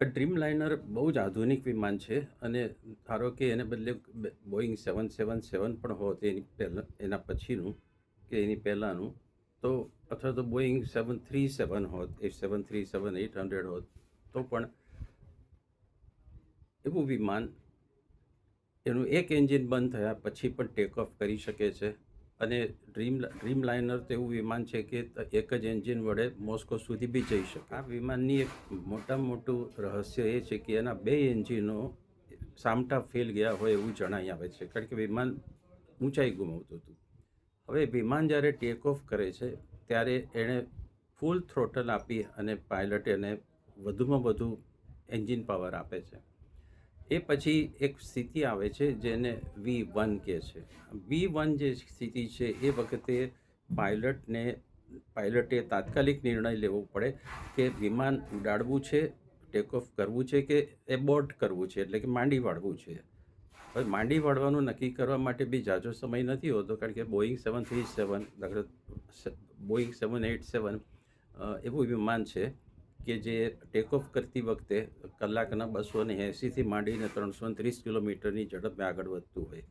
Dream liner બહુ જ આધુનિક વિમાન છે અને ધારો કે એને બદલે બોઈંગ સેવન સેવન સેવન પણ હોત એની પહેલાં, એના પછીનું કે એની પહેલાંનું, તો અથવા તો બોઈંગ સેવન થ્રી સેવન હોત, એ seven three seven eight hundred હોત, તો પણ એવું વિમાન એનું એક એન્જિન બંધ થયા પછી પણ ટેક ઓફ કરી શકે છે. અને ડ્રીમ ડ્રીમ લાઇનર તો એવું વિમાન છે કે એક જ એન્જિન વડે મોસ્કો સુધી બી જઈ શકે. આ વિમાનની એક મોટામાં મોટું રહસ્ય એ છે કે એના બે એન્જિનો સામટા ફેલ ગયા હોય એવું જણાઈ આવે છે. કારણ કે વિમાન ઊંચાઈ ગુમાવતું હતું. હવે વિમાન જ્યારે ટેક ઓફ કરે છે, ત્યારે એણે ફૂલ થ્રોટલ આપી અને પાયલટ એને વધુમાં વધુ એન્જિન પાવર આપે છે. એ પછી એક સ્થિતિ આવે છે જેને વી વન કહે છે. વી વન જે સ્થિતિ છે એ વખતે પાયલટને, પાયલટે તાત્કાલિક નિર્ણય લેવો પડે કે વિમાન ઉડાડવું છે ટેક ઓફ કરવું છે કે એબોર્ટ કરવું છે, એટલે કે માંડી વાળવું છે. હવે માંડી વાળવાનું નક્કી કરવા માટે બી જાજો સમય નથી હોતો, કારણ કે Boeing seven three seven Boeing seven eight seven એવું વિમાન છે. કે જે ટેક ઓફ કરતી વખતે કલાકના બસો ને એંસીથી માંડીને ત્રણસો ત્રીસ કિલોમીટરની ઝડપે આગળ વધતું હોય.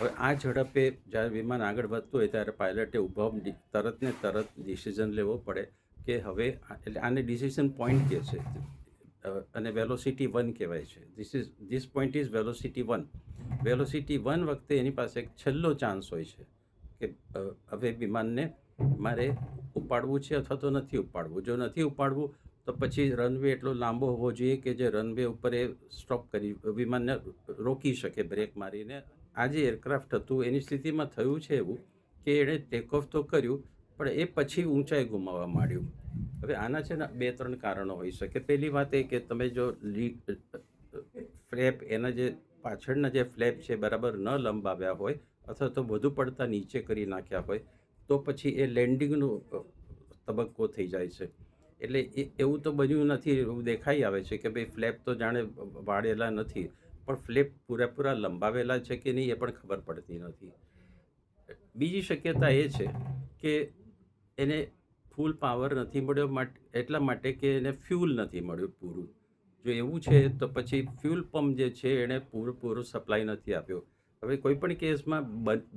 હવે આ ઝડપે જ્યારે વિમાન આગળ વધતું હોય ત્યારે પાયલટે ઊભા તરત ને તરત ડિસિઝન લેવો પડે કે હવે એટલે આને ડિસિઝન પોઈન્ટ કહે છે. અને વેલોસિટી વન કહેવાય છે. This is this point is velocity one velocity one વખતે એની પાસે એક છેલ્લો ચાન્સ હોય છે કે હવે વિમાનને મારે ઉપાડવું છે અથવા તો નથી ઉપાડવું. જો નથી ઉપાડવું, તો પછી રનવે એટલો લાંબો હોવો જોઈએ કે જે રનવે ઉપર એ સ્ટોપ કરી, વિમાનને રોકી શકે બ્રેક મારીને. આ જે એરક્રાફ્ટ હતું, એની સ્થિતિમાં થયું છે એવું કે એણે ટેક ઓફ તો કર્યું, પણ એ પછી ઊંચાઈ ગુમાવવા માંડ્યું. હવે આના છે ને બે ત્રણ કારણો હોઈ શકે. પહેલી વાત એ કે તમે જો લી ફ્લેપ એના જે પાછળના જે ફ્લેપ છે, બરાબર ન લંબાવ્યા હોય અથવા તો વધુ પડતા નીચે કરી નાખ્યા હોય તો પછી એ લેન્ડિંગનો તબક્કો થઈ જાય છે. એટલે એ, એવું તો બન્યું નથી, એવું દેખાઈ આવે છે કે ભાઈ ફ્લેપ તો જાણે વાળેલા નથી, પણ ફ્લેપ પૂરેપૂરા લંબાવેલા છે કે નહીં એ પણ ખબર પડતી નથી. બીજી શક્યતા એ છે કે એને ફૂલ પાવર નથી મળ્યો એટલા માટે કે એને ફ્યુલ નથી મળ્યું પૂરું. જો એવું છે તો પછી ફ્યુલ પંપ જે છે એણે પૂરેપૂરો સપ્લાય નથી આપ્યો. હવે કોઈ પણ કેસમાં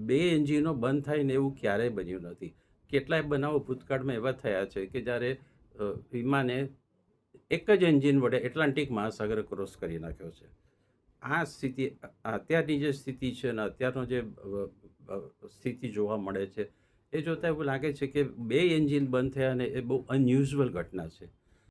બે એન્જિનો બંધ થાય ને એવું ક્યારેય બન્યું નથી. કેટલાય બનાવો ભૂતકાળમાં એવા થયા છે કે જ્યારે વિમાને એક જ એન્જિન વડે એટલાન્ટિક મહાસાગર ક્રોસ કરી નાખ્યો છે. આ સ્થિતિ, અત્યારની જે સ્થિતિ છે ને અત્યારનો જે સ્થિતિ જોવા મળે છે, એ જોતાં એવું લાગે છે કે બે એન્જિન બંધ થયા અને એ બહુ અનયુઝ્યુઅલ ઘટના છે.